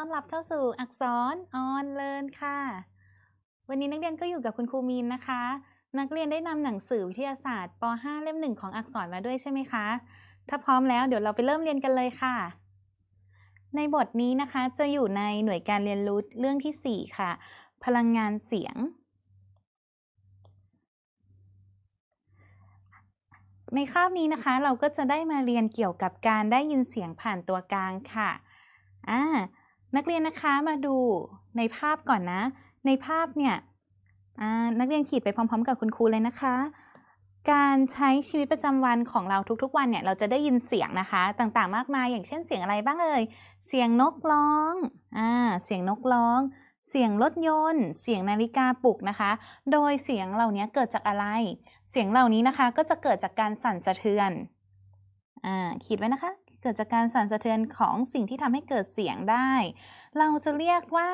ต้อนรับเข้าสู่อักษรออนเลินค่ะ วันนี้นักเรียนก็อยู่กับคุณครูมีนนะคะ นักเรียนได้นำหนังสือวิทยาศาสตร์ป .5 เล่มหนึ่งของอักษรมาด้วยใช่ไหมคะ ถ้าพร้อมแล้วเดี๋ยวเราไปเริ่มเรียนกันเลยค่ะ ในบทนี้นะคะจะอยู่ในหน่วยการเรียนรู้เรื่องที่ 4 ค่ะ พลังงานเสียง ในคาบนี้นะคะ เราก็จะได้มาเรียนเกี่ยวกับการได้ยินเสียงผ่านตัวกลางค่ะอ่า นักเรียนนะคะมาดูในภาพก่อนนะ ในภาพเนี่ยนักเรียนขีดไปพร้อม ๆ กับคุณครูเลยนะคะ การใช้ชีวิตประจำวันของเราทุกๆ วันเนี่ยเราจะได้ยินเสียงนะคะ ต่างๆ มากมาย อย่างเช่นเสียงอะไรบ้างเอ่ยเสียงนกร้องอ่าเสียงนกร้อง เสียงรถยนต์ เสียงนาฬิกาปลุกนะคะ โดยเสียงเหล่านี้เกิดจากอะไร เสียงเหล่านี้นะคะก็จะเกิดจากการสั่นสะเทือนอ่าขีดไว้นะคะ กิดจากการสั่นสะเทือนของสิ่งที่ทำให้เกิดเสียงได้ เราจะเรียกว่า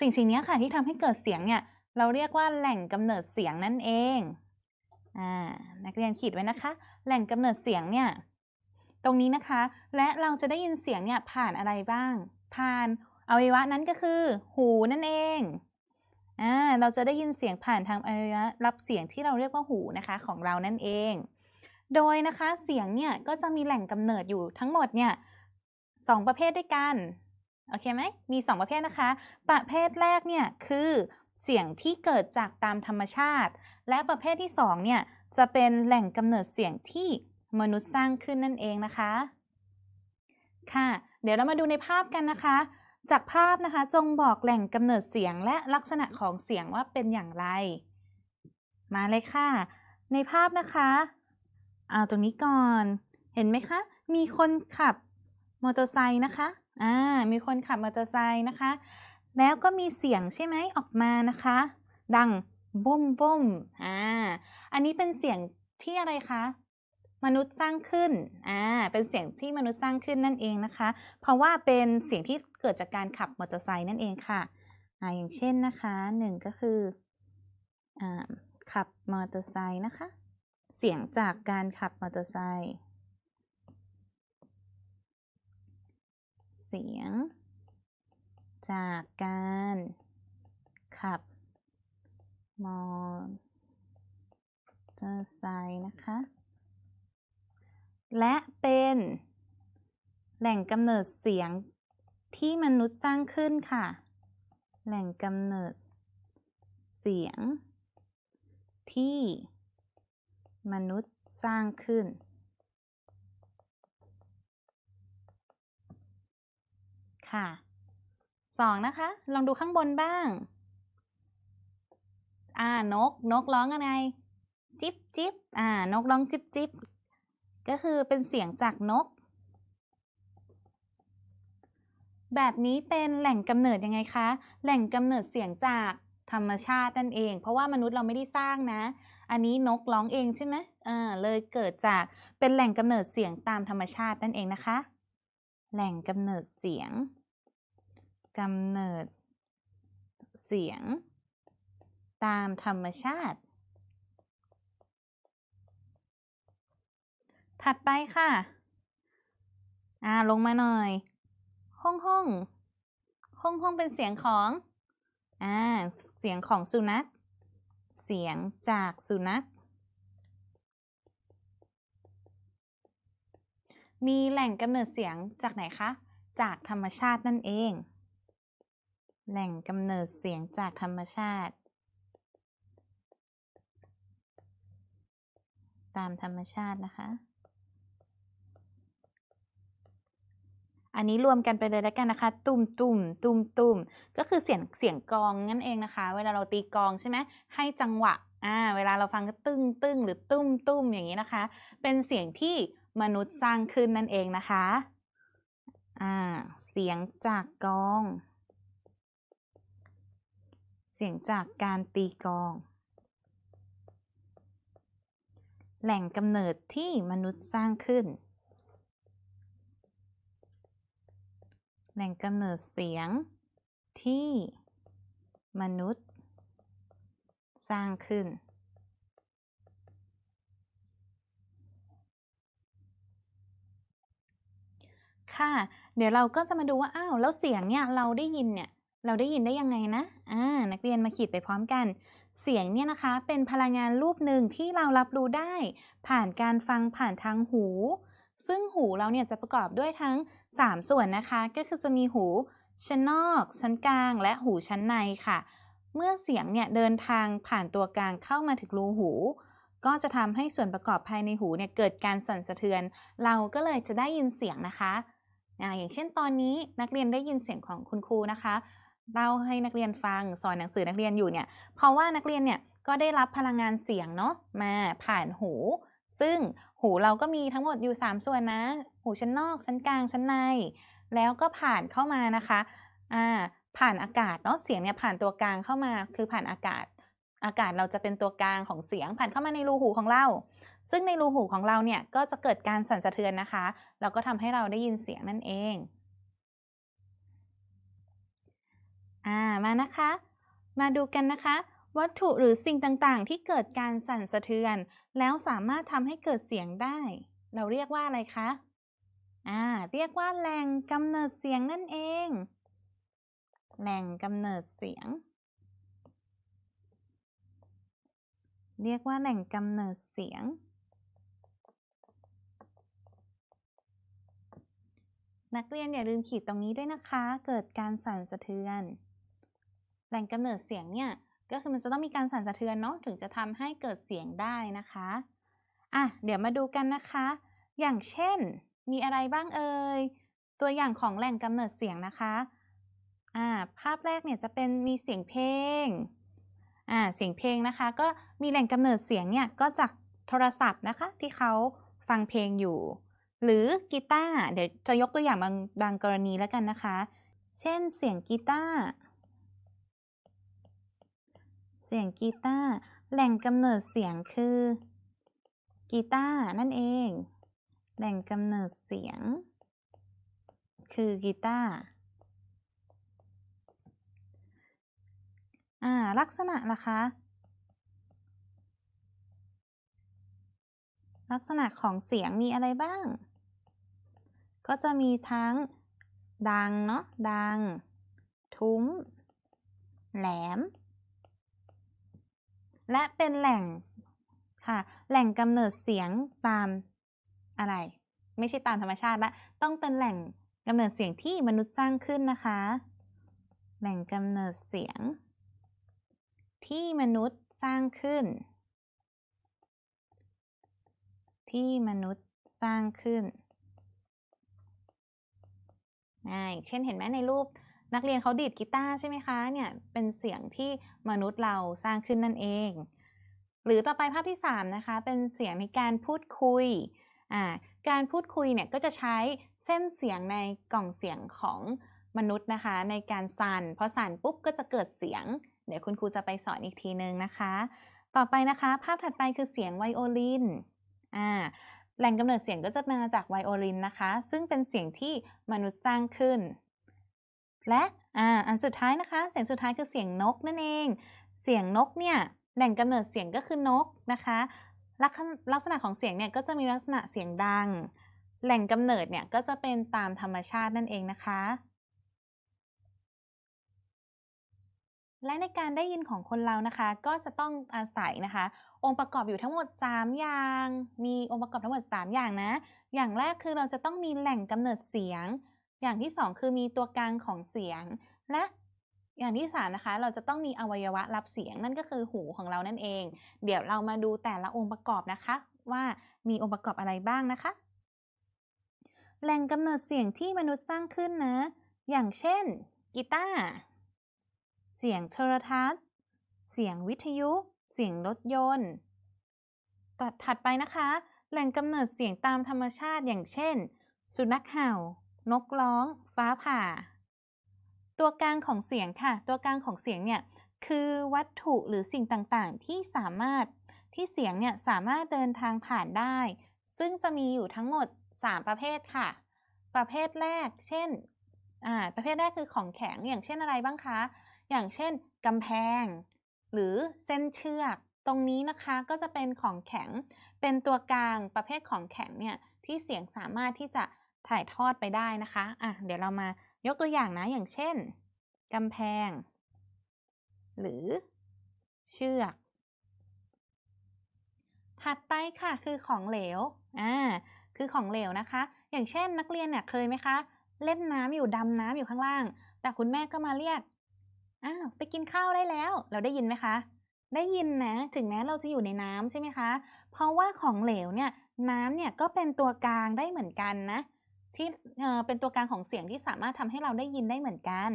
สิ่งสิ่งนี้ค่ะที่ทำให้เกิดเสียงเนี่ยเราเรียกว่าแหล่งกำเนิดเสียงนั่นเองอ่านักเรียนขีดไว้นะคะ แหล่งกำเนิดเสียงเนี่ยตรงนี้นะคะ และเราจะได้ยินเสียงเนี่ยผ่านอะไรบ้าง ผ่านอวัยวะนั้นก็คือ หูนั่นเองอ่าเราจะได้ยินเสียงผ่านทางอวัยวะรับเสียงที่เราเรียกว่าหูนะคะของเรานั่นเอง โดยนะคะเสียงเนี่ยก็จะมีแหล่งกำเนิดอยู่ทั้งหมดเนี่ยสองประเภทด้วยกันโอเคไหมมีสองประเภทนะคะ ประเภทแรกเนี่ยคือเสียงที่เกิดจากตามธรรมชาติ และประเภทที่สองเนี่ยจะเป็นแหล่งกำเนิดเสียงที่มนุษย์สร้างขึ้นนั่นเองนะคะ ค่ะ เดี๋ยวเรามาดูในภาพกันนะคะ จากภาพนะคะจงบอกแหล่งกำเนิดเสียงและลักษณะของเสียงว่าเป็นอย่างไร มาเลยค่ะ ในภาพนะคะ เอาตรงนี้ก่อน เห็นไหมคะ มีคนขับมอเตอร์ไซค์นะคะ อ่า มีคนขับมอเตอร์ไซค์นะคะ แล้วก็มีเสียงใช่ไหมออกมานะคะ ดังบุ้มบุ้มอ่า อันนี้เป็นเสียงที่อะไรคะ มนุษย์สร้างขึ้น อ่า เป็นเสียงที่มนุษย์สร้างขึ้นนั่นเองนะคะ เพราะว่าเป็นเสียงที่เกิดจากการขับมอเตอร์ไซค์นั่นเองค่ะ อ่า อย่างเช่นนะคะหนึ่งก็คือ อ่า ขับมอเตอร์ไซค์นะคะ เสียงจากการขับมอเตอร์ไซค์ เสียง จากการขับมอเตอร์ไซค์นะคะ และเป็นแหล่งกำเนิดเสียงที่มนุษย์สร้างขึ้นค่ะ แหล่งกำเนิดเสียงที่ มนุษย์สร้างขึ้น ค่ะสองนะคะ ลองดูข้างบนบ้าง อ่า นก นกร้องอะไร จิบจิบอ่า นกร้องจิบจิบก็คือเป็นเสียงจากนก แบบนี้เป็นแหล่งกำเนิดยังไงคะ แหล่งกำเนิดเสียงจากธรรมชาตินั่นเอง เพราะว่ามนุษย์เราไม่ได้สร้างนะ อันนี้นกร้องเองใช่ไหมอ่าเลยเกิดจากเป็นแหล่งกำเนิดเสียงตามธรรมชาตินั่นเองนะคะ แหล่งกำเนิดเสียงกำเนิดเสียง ตามธรรมชาติ ถัดไปค่ะ อ่าลงมาหน่อย ห้องห้องห้องห้องเป็นเสียงของ อ่า เสียงของสุนัข เสียงจากสุนัข มีแหล่งกำเนิดเสียงจากไหนคะ จากธรรมชาตินั่นเอง แหล่งกำเนิดเสียงจากธรรมชาติ ตามธรรมชาตินะคะ อันนี้รวมกันไปเลยแล้วกันนะคะ ตุ่มตุ่มตุ่มตุ่มก็คือเสียงเสียงกองนั่นเองนะคะ เวลาเราตีกองใช่ไหมให้จังหวะอ่าเวลาเราฟังก็ตึ้งตึ้งหรือตุ้มตุ้มอย่างนี้นะคะ เป็นเสียงที่มนุษย์สร้างขึ้นนั่นเองนะคะอ่าเสียงจากกอง เสียงจากการตีกอง แหล่งกำเนิดที่มนุษย์สร้างขึ้น แหล่งกำเนิดเสียงที่มนุษย์ สร้างขึ้น ค่ะ เดี๋ยวเราก็จะมาดูว่า อ้าว แล้วเสียงเนี่ย เราได้ยินเนี่ย เราได้ยินได้ยังไงนะ อ่า นักเรียนมาขีดไปพร้อมกัน เสียงเนี่ยนะคะ เป็นพลังงานรูปหนึ่งที่เรารับรู้ได้ ผ่านการฟังผ่านทางหู ซึ่งหูเราเนี่ยจะประกอบด้วยทั้ง 3 ส่วนนะคะก็คือจะมีหูชั้นนอก ชั้นกลาง และหูชั้นในค่ะ เมื่อเสียงเนี่ยเดินทางผ่านตัวกลางเข้ามาถึงรูหู ก็จะทำให้ส่วนประกอบภายในหูเนี่ยเกิดการสั่นสะเทือน เราก็เลยจะได้ยินเสียงนะคะอย่างเช่นตอนนี้นักเรียนได้ยินเสียงของคุณครูนะคะเล่าให้นักเรียนฟังสอนหนังสือนักเรียนอยู่เนี่ย เพราะว่านักเรียนเนี่ยก็ได้รับพลังงานเสียงเนาะมาผ่านหู ซึ่งหูเราก็มีทั้งหมดอยู่ 3 ส่วนนะ หูชั้นนอกชั้นกลางชั้นใน แล้วก็ผ่านเข้ามานะคะอ่าผ่านอากาศเนาะเสียงเนี่ยผ่านตัวกลางเข้ามาคือผ่านอากาศ อากาศเราจะเป็นตัวกลางของเสียงผ่านเข้ามาในรูหูของเรา ซึ่งในรูหูของเราเนี่ยก็จะเกิดการสั่นสะเทือนนะคะแล้วก็ทำให้เราได้ยินเสียงนั่นเองอ่ามานะคะ มาดูกันนะคะ วัตถุหรือสิ่งต่างๆ ที่เกิดการสั่นสะเทือน แล้วสามารถทำให้เกิดเสียงได้ เราเรียกว่าอะไรคะ อ่า เรียกว่าแหล่งกำเนิดเสียงนั่นเอง แหล่งกำเนิดเสียง เรียกว่าแหล่งกำเนิดเสียง นักเรียนอย่าลืมขีดตรงนี้ด้วยนะคะ เกิดการสั่นสะเทือน แหล่งกำเนิดเสียงเนี่ย ก็คือมันจะต้องมีการสั่นสะเทือนเนาะถึงจะทำให้เกิดเสียงได้นะคะอะเดี๋ยวมาดูกันนะคะ อย่างเช่น มีอะไรบ้างเอ่ยตัวอย่างของแหล่งกำเนิดเสียงนะคะอ่าภาพแรกเนี่ยจะเป็นมีเสียงเพลงอ่าเสียงเพลงนะคะ ก็มีแหล่งกำเนิดเสียงเนี่ยก็จากโทรศัพท์นะคะ ที่เขาฟังเพลงอยู่ หรือกีตาร์เดี๋ยวจะยกตัวอย่างบางบางกรณีแล้วกันนะคะ เช่นเสียงกีตาร์ เสียงกีตาร์แหล่งกำเนิดเสียงคือกีตาร์นั่นเอง แหล่งกำเนิดเสียง คือกีตาร์ลักษณะล่ะคะ ลักษณะของเสียงมีอะไรบ้าง ก็จะมีทั้งดังเนาะดัง ทุ้ม แหลม และเป็นแหล่งค่ะ แหล่งกำเนิดเสียงตามอะไร ไม่ใช่ตามธรรมชาติละ ต้องเป็นแหล่งกำเนิดเสียงที่มนุษย์สร้างขึ้นนะคะ แหล่งกำเนิดเสียง ที่มนุษย์สร้างขึ้น ที่มนุษย์สร้างขึ้นอ่าเช่นเห็นไหมในรูป นักเรียนเขาดีดกีตาร์ใช่ไหมคะเนี่ยเป็นเสียงที่มนุษย์เราสร้างขึ้นนั่นเอง หรือต่อไปภาพที่3นะคะเป็นเสียงในการพูดคุยอ่าการพูดคุยเนี่ยก็จะใช้เส้นเสียงในกล่องเสียงของมนุษย์นะคะ ในการสั่นพอสั่นปุ๊บก็จะเกิดเสียง เดี๋ยวคุณครูจะไปสอนอีกทีนึงนะคะ ต่อไปนะคะ ภาพถัดไปคือเสียงไวโอลินอ่าแหล่งกำเนิดเสียงก็จะมาจากไวโอลินนะคะ ซึ่งเป็นเสียงที่มนุษย์สร้างขึ้น และอ่าอันสุดท้ายนะคะ เสียงสุดท้ายคือเสียงนกนั่นเอง เสียงนกเนี่ยแหล่งกำเนิดเสียงก็คือนกนะคะลักษณะลักษณะของเสียงเนี่ยก็จะมีลักษณะเสียงดัง แหล่งกำเนิดเนี่ยก็จะเป็นตามธรรมชาตินั่นเองนะคะ และในการได้ยินของคนเรานะคะ ก็จะต้องอาศัยนะคะ องค์ประกอบอยู่ทั้งหมด 3 อย่าง มีองค์ประกอบทั้งหมด 3 อย่างนะ อย่างแรกคือเราจะต้องมีแหล่งกำเนิดเสียง อย่างที่2คือมีตัวกลางของเสียง และอย่างที่3นะคะ เราจะต้องมีอวัยวะรับเสียงนั่นก็คือหูของเรานั่นเอง เดี๋ยวเรามาดูแต่ละองค์ประกอบนะคะ ว่ามีองค์ประกอบอะไรบ้างนะคะ แหล่งกำเนิดเสียงที่มนุษย์สร้างขึ้นนะ อย่างเช่น กีตาร์ เสียงโทรทัศน์ เสียงวิทยุ เสียงรถยนต์ต่อถัดไปนะคะ แหล่งกำเนิดเสียงตามธรรมชาติอย่างเช่น สุนัขเห่า นกร้อง ฟ้าผ่า ตัวกลางของเสียงค่ะ ตัวกลางของเสียงเนี่ยคือวัตถุหรือสิ่งต่างๆ ที่สามารถที่เสียงเนี่ยสามารถเดินทางผ่านได้ ซึ่งจะมีอยู่ทั้งหมด 3 ประเภทค่ะ ประเภทแรก เช่นอ่าประเภทแรกคือของแข็งอย่างเช่นอะไรบ้างคะ อย่างเช่นกำแพง หรือเส้นเชือก ตรงนี้นะคะก็จะเป็นของแข็ง เป็นตัวกลางประเภทของแข็งเนี่ยที่เสียงสามารถที่จะ ถ่ายทอดไปได้นะคะ อะ เดี๋ยวเรามายกตัวอย่างนะ อย่างเช่นกำแพง หรือเชือก ถัดไปค่ะคือของเหลว อ่า คือของเหลวนะคะ อย่างเช่นนักเรียนเนี่ยเคยไหมคะ เล่นน้ำอยู่ดำน้ำอยู่ข้างล่าง แต่คุณแม่ก็มาเรียก อ้าวไปกินข้าวได้แล้ว เราได้ยินไหมคะ ได้ยินนะ ถึงแม้เราจะอยู่ในน้ำใช่ไหมคะ เพราะว่าของเหลวเนี่ย น้ำเนี่ยก็เป็นตัวกลางได้เหมือนกันนะ ที่เป็นตัวกลางของเสียงที่สามารถทำให้เราได้ยินได้เหมือนกัน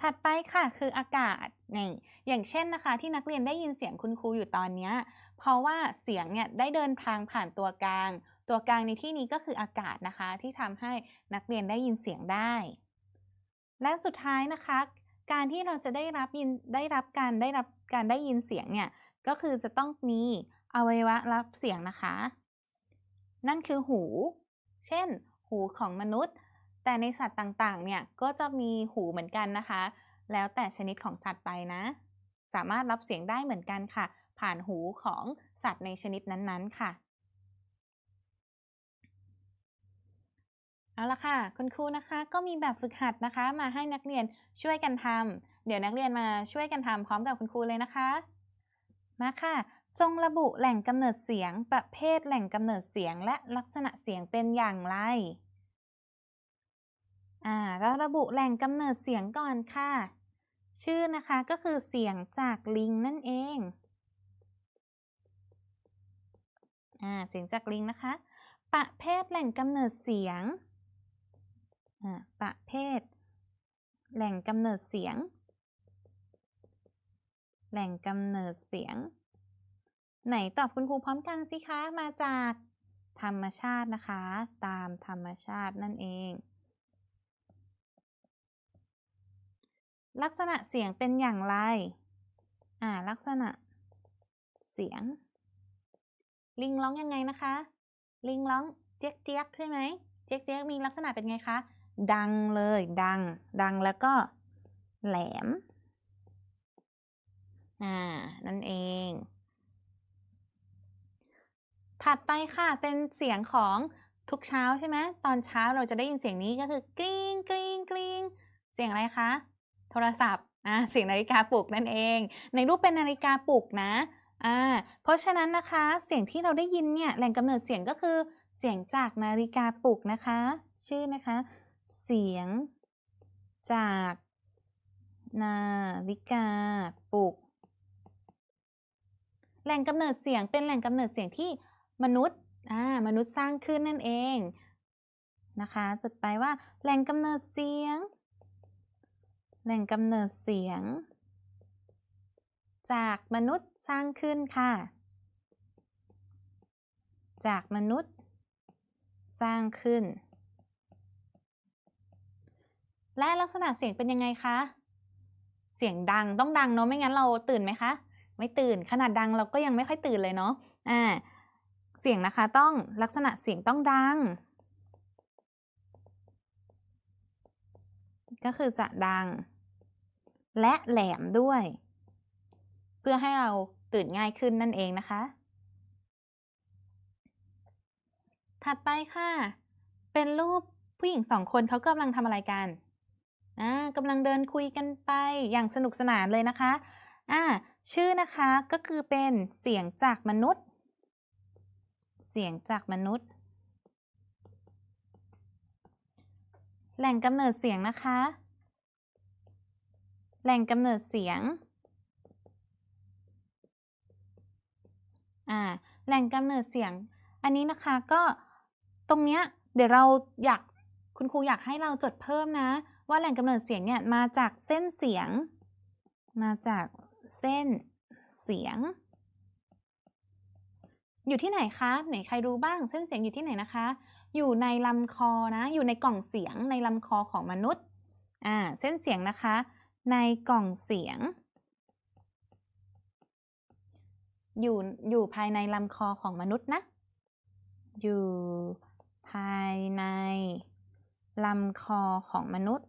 ถัดไปค่ะคืออากาศนี่อย่างเช่นนะคะ ที่นักเรียนได้ยินเสียงคุณครูอยู่ตอนนี้ เพราะว่าเสียงเนี่ยได้เดินทางผ่านตัวกลาง ตัวกลางในที่นี้ก็คืออากาศนะคะ ที่ทำให้นักเรียนได้ยินเสียงได้ และสุดท้ายนะคะ การที่เราจะได้รับยินได้รับการได้รับการได้ยินเสียงเนี่ยก็คือจะต้องมีอวัยวะรับเสียงนะคะ นั่นคือหู เช่น หูของมนุษย์ แต่ในสัตว์ต่างๆ เนี่ยก็จะมีหูเหมือนกันนะคะ แล้วแต่ชนิดของสัตว์ไปนะ สามารถรับเสียงได้เหมือนกันค่ะ ผ่านหูของสัตว์ในชนิดนั้นๆค่ะ เอาละค่ะ คุณครูนะคะก็มีแบบฝึกหัดนะคะ มาให้นักเรียนช่วยกันทำเดี๋ยวนักเรียนมาช่วยกันทำพร้อมกับคุณครูเลยนะคะ มาค่ะจงระบุแหล่งกำเนิดเสียง ประเภทแหล่งกำเนิดเสียง และลักษณะเสียงเป็นอย่างไร อ่าเราระบุแหล่งกำเนิดเสียงก่อนค่ะ ชื่อนะคะก็คือเสียงจากลิงนั่นเองอ่าเสียงจากลิงนะคะ ประเภทแหล่งกำเนิดเสียงอ่าประเภท แหล่งกำเนิดเสียง แหล่งกำเนิดเสียง ไหนตอบคุณครูพร้อมกันสิคะ มาจากธรรมชาตินะคะ ตามธรรมชาตินั่นเอง ลักษณะเสียงเป็นอย่างไร อ่า ลักษณะเสียง ลิงร้องยังไงนะคะ ลิงร้องเจ๊กเจ๊กใช่ไหม เจ๊กเจ๊กมีลักษณะเป็นไงคะ ดังเลย ดัง ดังแล้วก็แหลม อ่า นั่นเอง ถัดไปค่ะ เป็นเสียงของทุกเช้าใช่ไหม ตอนเช้าเราจะได้ยินเสียงนี้ก็คือกริ๊งกริ๊งกริ๊งเสียงอะไรคะ โทรศัพท์อ่าเสียงนาฬิกาปลุกนั่นเอง ในรูปเป็นนาฬิกาปลุกนะอ่าเพราะฉะนั้นนะคะเสียงที่เราได้ยินเนี่ยแหล่งกำเนิดเสียงก็คือเสียงจากนาฬิกาปลุกนะคะ ชื่อนะคะ เสียงจากนาฬิกาปลุก แหล่งกำเนิดเสียงเป็นแหล่งกำเนิดเสียงที่มนุษย์อ่ามนุษย์สร้างขึ้นนั่นเองนะคะจดไปว่าแหล่งกำเนิดเสียง แหล่งกำเนิดเสียง จากมนุษย์สร้างขึ้นค่ะ จากมนุษย์ สร้างขึ้น และลักษณะเสียงเป็นยังไงคะ เสียงดังต้องดังเนาะไม่งั้นเราตื่นไหมคะ ไม่ตื่นขนาดดังเราก็ยังไม่ค่อยตื่นเลยเนาะอ่าเสียงนะคะต้องลักษณะเสียงต้องดัง ก็คือจะดัง และแหลมด้วย เพื่อให้เราตื่นง่ายขึ้นนั่นเองนะคะ ถัดไปค่ะ เป็นรูปผู้หญิงสองคนเขากำลังทำอะไรกันอ่ากำลังเดินคุยกันไปอย่างสนุกสนานเลยนะคะอ่าชื่อนะคะก็คือเป็นเสียงจากมนุษย์ เสียงจากมนุษย์ แหล่งกำเนิดเสียงนะคะ แหล่งกำเนิดเสียง อ่า แหล่งกำเนิดเสียง อันนี้นะคะก็ตรงเนี้ยเดี๋ยวเราอยากคุณครูอยากให้เราจดเพิ่มนะ ว่าแหล่งกำเนิดเสียงเนี่ยมาจากเส้นเสียง มาจากเส้นเสียง อยู่ที่ไหนคะไหนใครรู้บ้างเส้นเสียงอยู่ที่ไหนนะคะ อยู่ในลำคอนะ อยู่ในกล่องเสียงในลำคอของมนุษย์อ่าเส้นเสียงนะคะ ในกล่องเสียง อยู่อยู่ภายในลำคอของมนุษย์นะ อยู่ภายในลำคอของมนุษย์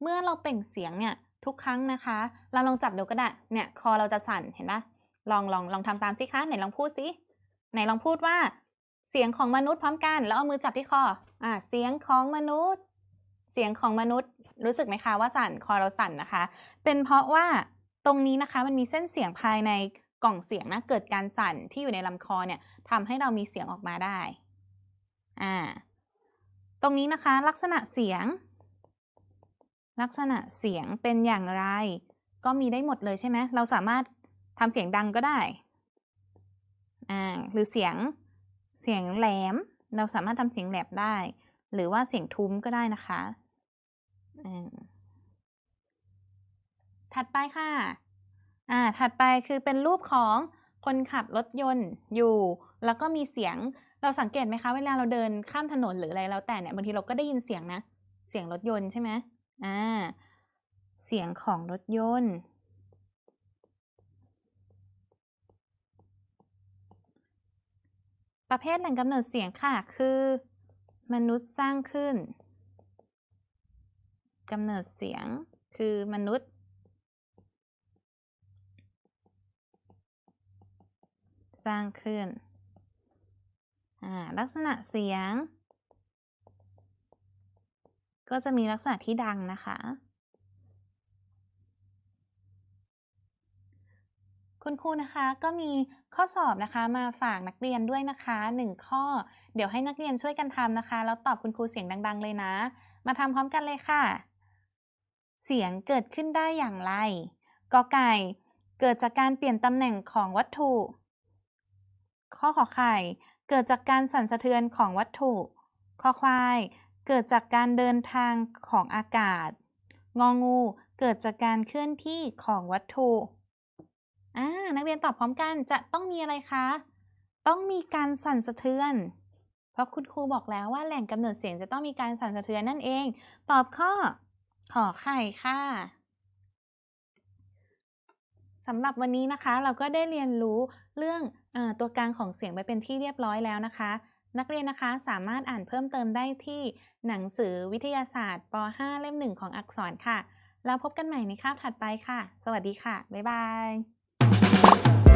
เมื่อเราเปล่งเสียงเนี่ยทุกครั้งนะคะ เราลองจับดูก็ได้ เนี่ย คอเราจะสั่นเห็นปะลองลองลองทำตามสิคะไหนลองพูดสิไหนลองพูดว่า เสียงของมนุษย์พร้อมกัน แล้วเอามือจับที่คออ่าเสียงของมนุษย์ เสียงของมนุษย์รู้สึกไหมคะว่าสั่นคอเราสั่นนะคะ เป็นเพราะว่าตรงนี้นะคะมันมีเส้นเสียงภายในกล่องเสียงนะเกิดการสั่นที่อยู่ในลำคอเนี่ยทำให้เรามีเสียงออกมาได้อ่าตรงนี้นะคะลักษณะเสียง ลักษณะเสียงเป็นอย่างไร ก็มีได้หมดเลยใช่ไหมเราสามารถทำเสียงดังก็ได้อ่าหรือเสียง เสียงแหลม เราสามารถทำเสียงแหลมได้ หรือว่าเสียงทุ้มก็ได้นะคะ ถัดไปค่ะ อ่า ถัดไปคือเป็นรูปของคนขับรถยนต์อยู่ แล้วก็มีเสียง เราสังเกตไหมคะ เวลาเราเดินข้ามถนนหรืออะไรแล้วแต่เนี่ย บางทีเราก็ได้ยินเสียงนะ เสียงรถยนต์ใช่ไหมอ่า เสียงของรถยนต์ ประเภทแหล่งกำเนิดเสียงค่ะ คือ มนุษย์สร้างขึ้นกำเนิดเสียงคือมนุษย์ สร้างขึ้น ลักษณะเสียง ก็จะมีลักษณะที่ดังนะคะ คุณครูนะคะก็มีข้อสอบนะคะมาฝากนักเรียนด้วยนะคะหนึ่งข้อ เดี๋ยวให้นักเรียนช่วยกันทำนะคะ แล้วตอบคุณครูเสียงดัง ๆ เลยนะ มาทำพร้อมกันเลยค่ะ เสียงเกิดขึ้นได้อย่างไรกอไก่เกิดจากการเปลี่ยนตำแหน่งของวัตถุ ข้อขอไข่ เกิดจากการสั่นสะเทือนของวัตถุ ข้อควาย เกิดจากการเดินทางของอากาศ งองู เกิดจากการเคลื่อนที่ของวัตถุ อ่านักเรียนตอบพร้อมกันจะต้องมีอะไรคะ ต้องมีการสั่นสะเทือน เพราะคุณครูบอกแล้วว่าแหล่งกำเนิดเสียงจะต้องมีการสั่นสะเทือนนั่นเอง ตอบข้อ ขอไข่ค่ะสำหรับวันนี้นะคะ เราก็ได้เรียนรู้เรื่องอตัวกลางของเสียงไปเป็นที่เรียบร้อยแล้วนะคะ นักเรียนนะคะสามารถอ่านเพิ่มเติมได้ที่หนังสือวิทยาศาสตร์ป .5 เล่มหนึ่งของอักษรค่ะ แล้วพบกันใหม่ในคาบถัดไปค่ะ สวัสดีค่ะ บ๊ายบาย